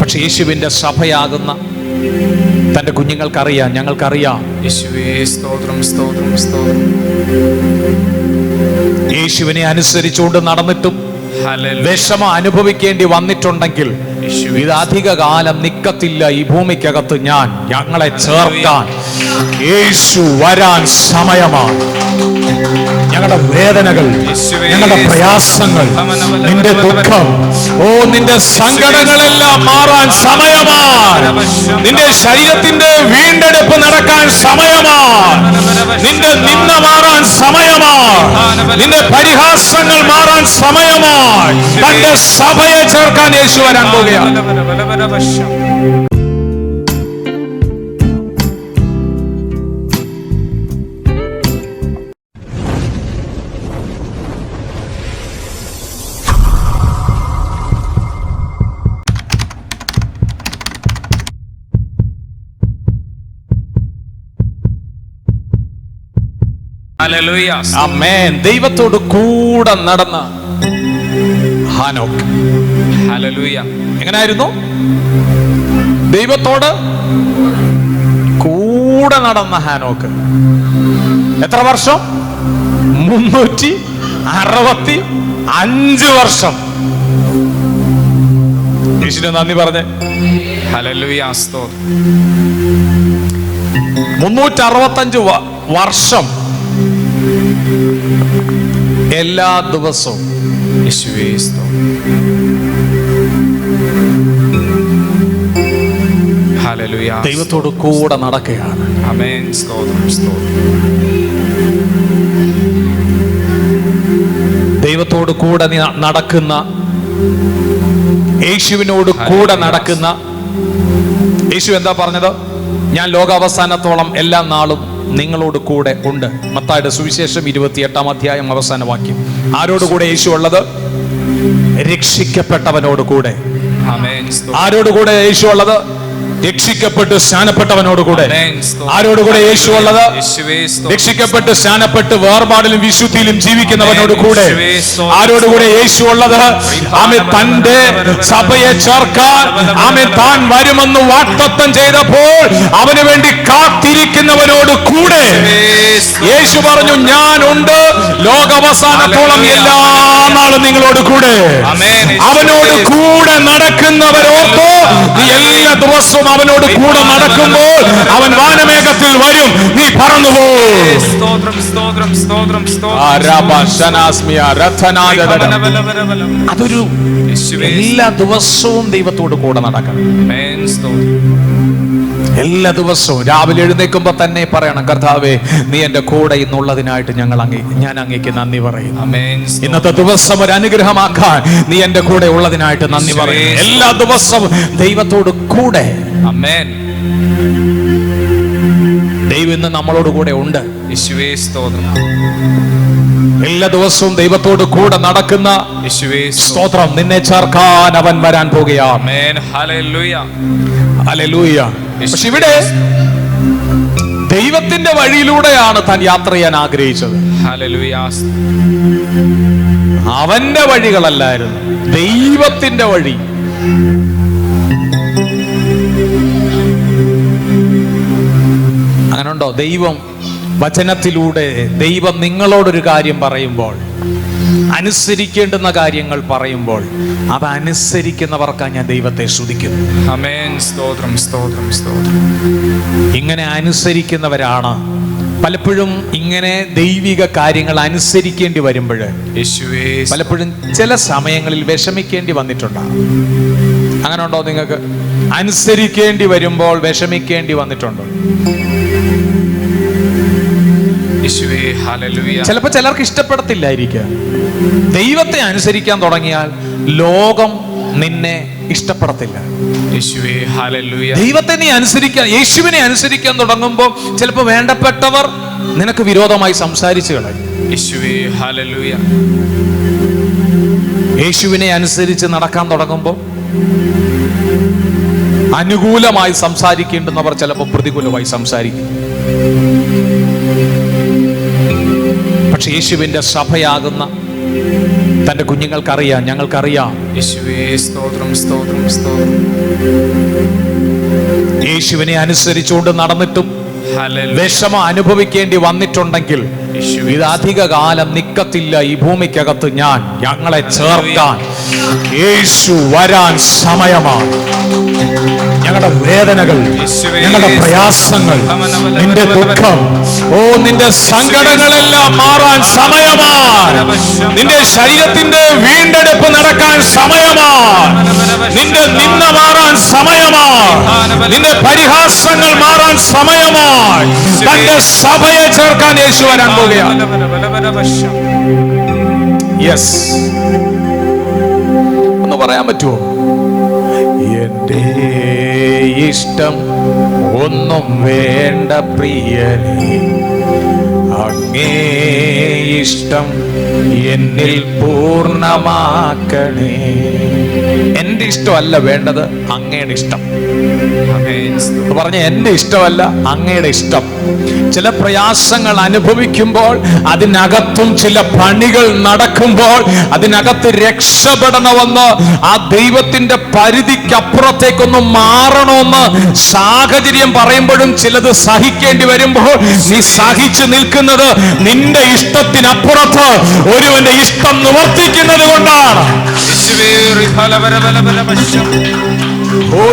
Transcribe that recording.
പക്ഷെ യേശുവിന്റെ സഭയാകുന്ന തന്റെ കുഞ്ഞുങ്ങൾക്കറിയാം ഞങ്ങൾക്കറിയാം. യേശുവേ സ്തോത്രം സ്തോത്രം സ്തോത്രം. യേശുവിനെ അനുസരിച്ചുകൊണ്ട് നടന്നിട്ടും വിഷമ അനുഭവിക്കേണ്ടി വന്നിട്ടുണ്ടെങ്കിൽ ഇത് അധിക കാലം നിക്കത്തില്ല ഈ ഭൂമിക്കകത്ത് ഞാൻ ഞങ്ങളെ ചേർക്കാൻ. യേശു വരാൻ സമയമാണ്. ഞങ്ങളുടെ വേദനകൾ ഞങ്ങളുടെ പ്രയാസങ്ങൾ നിന്റെ ദുഃഖം. ഓ നിന്റെ സങ്കടങ്ങളെല്ലാം മാറാൻ സമയമാണ്. നിന്റെ ശരീരത്തിന്റെ വീണ്ടെടുപ്പ് നടക്കാൻ സമയമാണ്. നിന്റെ നിന്ന മാറാൻ സമയമാണ്. നിന്റെ പരിഹാസങ്ങൾ മാറാൻ സമയമാണ്. തന്റെ സഭയെ ചേർക്കാൻ യേശു വരാൻ പോവുകയാണ്. ദൈവത്തോട് കൂടെ നടന്ന ഹാനോക്ക്. എങ്ങനായിരുന്നു? ദൈവത്തോട് കൂടെ നടന്ന ഹാനോക്ക്. എത്ര വർഷം? മുന്നൂറ്റി അറുപത്തി അഞ്ച് വർഷം. യേശുവിന് നന്ദി പറഞ്ഞേ. ഹലലുയാസ്തോ. മുന്നൂറ്റി അറുപത്തഞ്ച് വർഷം എല്ലാ ദിവസവും യേശുവേ. ദൈവത്തോട് കൂടെ നടക്കുകയാണ്. ദൈവത്തോട് കൂടെ നടക്കുന്ന യേശുവിനോട് കൂടെ നടക്കുന്ന യേശു എന്താ പറഞ്ഞത്? ഞാൻ ലോകാവസാനത്തോളം എല്ലാ നാളും നിങ്ങളോട് കൂടെ ഉണ്ട്. മത്തായുടെ സുവിശേഷം ഇരുപത്തിയെട്ടാം അധ്യായം അവസാന വാക്യം. ആരോട് കൂടെ യേശു ഉള്ളത്? രക്ഷിക്കപ്പെട്ടവനോട് കൂടെ. ആമേൻ. സ്തോത്രം. ആരോട് കൂടെ യേശു ഉള്ളത്? രക്ഷിക്കപ്പെട്ട് സ്നാനപ്പെട്ടവനോട് കൂടെ. ആരോട് കൂടെ യേശു ഉള്ളത്. രക്ഷിക്കപ്പെട്ട് സ്നാനപ്പെട്ട് വേർപാടിലും വിശുദ്ധിയിലും ജീവിക്കുന്നവനോട് കൂടെ. ആരോട് കൂടെ യേശു ഉള്ളത്? ആമെ തന്റെ സഭയെ ചേർക്കാൻ. ആമെ താൻ വരുമെന്ന് വാക്തത്വം ചെയ്തപ്പോൾ അവന് വേണ്ടി കാത്തിരിക്കുന്നവനോട് കൂടെ. യേശു പറഞ്ഞു ഞാനുണ്ട്. ലോകവസാനത്തോളം എല്ലാ നാളും നിങ്ങളോട് കൂടെ. അവനോട് കൂടെ നടക്കുന്നവരോർത്തോ ദിവസവും അവനോട് കൂടെ നടക്കുമ്പോൾ അവൻ വാനമേഘത്തിൽ വരും നീ പറന്നു സ്തോത്രം സ്തോത്രം സ്തോത്രം സ്തോത്രം ബലബലബലബലം. അതൊരു എല്ലാ ദിവസവും ദൈവത്തോട് കൂടെ നടക്കണം ആമേൻ. സ്തോത്രം. എല്ലാ ദിവസവും രാവിലെ എഴുന്നേൽക്കുമ്പോൾ തന്നെ പറയണം കർത്താവേ നീ എന്റെ കൂടെ ഇന്നുള്ളതിനായിട്ട് ഞങ്ങൾ അങ്ങേ ഞാൻ അങ്ങേക്ക് നന്ദി പറയുന്നു. ഇന്നത്തെ ദിവസം ഒരു അനുഗ്രഹമാക്കാൻ നീ എന്റെ കൂടെ ഉള്ളതിനായിട്ട് നന്ദി പറയുന്നു. എല്ലാ ദിവസവും ദൈവത്തോട് കൂടെ. ദൈവം ഇന്ന് നമ്മളോട് കൂടെ ഉണ്ട്. എല്ലാ ദിവസവും ദൈവത്തോട് കൂടെ നടക്കുന്ന സ്തോത്രം. നിന്നെ ചേർക്കാൻ അവൻ വരാൻ പോകുകയാണ്. പക്ഷെ ഇവിടെ ദൈവത്തിന്റെ വഴിയിലൂടെയാണ് താൻ യാത്ര ചെയ്യാൻ ആഗ്രഹിച്ചത്. അവന്റെ വഴികളല്ലായിരുന്നു ദൈവത്തിന്റെ വഴി. അങ്ങനുണ്ടോ? ദൈവം വചനത്തിലൂടെ ദൈവം നിങ്ങളോടൊരു കാര്യം പറയുമ്പോൾ അനുസരിക്കേണ്ടുന്ന കാര്യങ്ങൾ പറയുമ്പോൾ അത് അനുസരിക്കുന്നവർക്കാണ് ഞാൻ ദൈവത്തെ സ്തുതിക്കുന്നു. സ്തോത്രം സ്തോത്രം സ്തോത്രം. ഇങ്ങനെ അനുസരിക്കുന്നവരാണ്. പലപ്പോഴും ഇങ്ങനെ ദൈവിക കാര്യങ്ങൾ അനുസരിക്കേണ്ടി വരുമ്പോൾ യേശുവേ പലപ്പോഴും ചില സമയങ്ങളിൽ വിഷമിക്കേണ്ടി വന്നിട്ടുണ്ടാകും അങ്ങനെ ഉണ്ടോ നിങ്ങൾക്ക്? അനുസരിക്കേണ്ടി വരുമ്പോൾ വിഷമിക്കേണ്ടി വന്നിട്ടുണ്ടോ. ചിലപ്പോൾ ചിലർക്ക് ഇഷ്ടപ്പെടത്തില്ലായിരിക്കാം. ദൈവത്തെ അനുസരിക്കാൻ തുടങ്ങിയാൽ ലോകം നിന്നെ ഇഷ്ടപ്പെടത്തില്ല. ദൈവത്തെ നീ അനുസരിക്കാൻ യേശുവിനെ അനുസരിക്കാൻ തുടങ്ങുമ്പോൾ ചിലപ്പോൾ വേണ്ടപ്പെട്ടവർ നിനക്ക് വിരോധമായി സംസാരിച്ചു കളയും. യേശുവിനെ അനുസരിച്ച് നടക്കാൻ തുടങ്ങുമ്പോൾ അനുകൂലമായി സംസാരിക്കേണ്ടുന്നവർ ചിലപ്പോൾ പ്രതികൂലമായി സംസാരിക്കും. പക്ഷെ യേശുവിന്റെ സഭയാകുന്ന തന്റെ കുഞ്ഞുങ്ങൾക്കറിയാം ഞങ്ങൾക്കറിയാം. യേശുവേ സ്തോത്രം സ്തോത്രം സ്തോത്രം. യേശുവിനെ അനുസരിച്ചുകൊണ്ട് നടന്നിട്ടും വിഷമം അനുഭവിക്കേണ്ടി വന്നിട്ടുണ്ടെങ്കിൽ ഇത് അധിക കാലം നിക്കത്തില്ല ഈ ഭൂമിക്കകത്ത് ഞാൻ ഞങ്ങളെ ചേർക്കാൻ. യേശു വരാൻ സമയമാണ്. ഞങ്ങളുടെ വേദനകൾ ഞങ്ങളുടെ പ്രയാസങ്ങൾ നിന്റെ ദുഃഖം ഓ നിന്റെ സങ്കടങ്ങളെല്ലാം മാറാൻ സമയമാണ് നിന്റെ ശരീരത്തിന്റെ വീണ്ടെടുപ്പ് നടക്കാൻ സമയമാണ് നിന്റെ നിന്ന മാറാൻ സമയമാണ് നിന്റെ പരിഹാസങ്ങൾ മാറാൻ സമയമാണ് തന്റെ സഭയെ ചേർക്കാൻ യേശു വരാൻ പോവുകയാണ് യെസ് ഒന്ന് പറയാൻ പറ്റുമോ ഇഷ്ടം ഒന്നും വേണ്ട പ്രിയനെ. അങ്ങേ ഇഷ്ടം എന്നിൽ പൂർണമാക്കണേ എന്റെ ഇഷ്ടമല്ല വേണ്ടത് അങ്ങയുടെ ഇഷ്ടം. പറഞ്ഞ എന്റെ ഇഷ്ടമല്ല അങ്ങയുടെ ഇഷ്ടം. ചില പ്രയാസങ്ങൾ അനുഭവിക്കുമ്പോൾ അതിനകത്തും ചില പണികൾ നടക്കുമ്പോൾ അതിനകത്ത് രക്ഷപ്പെടണമെന്ന് ആ ദൈവത്തിന്റെ പരിധിക്കപ്പുറത്തേക്കൊന്ന് മാറണമെന്ന് സാഹചര്യം പറയുമ്പോഴും ചിലത് സഹിക്കേണ്ടി വരുമ്പോൾ നീ സഹിച്ചു നിൽക്കുന്നത് നിന്റെ ഇഷ്ടത്തിനപ്പുറത്ത് ഒരുവന്റെ ഇഷ്ടം നിവർത്തിക്കുന്നത് കൊണ്ടാണ് ഓ.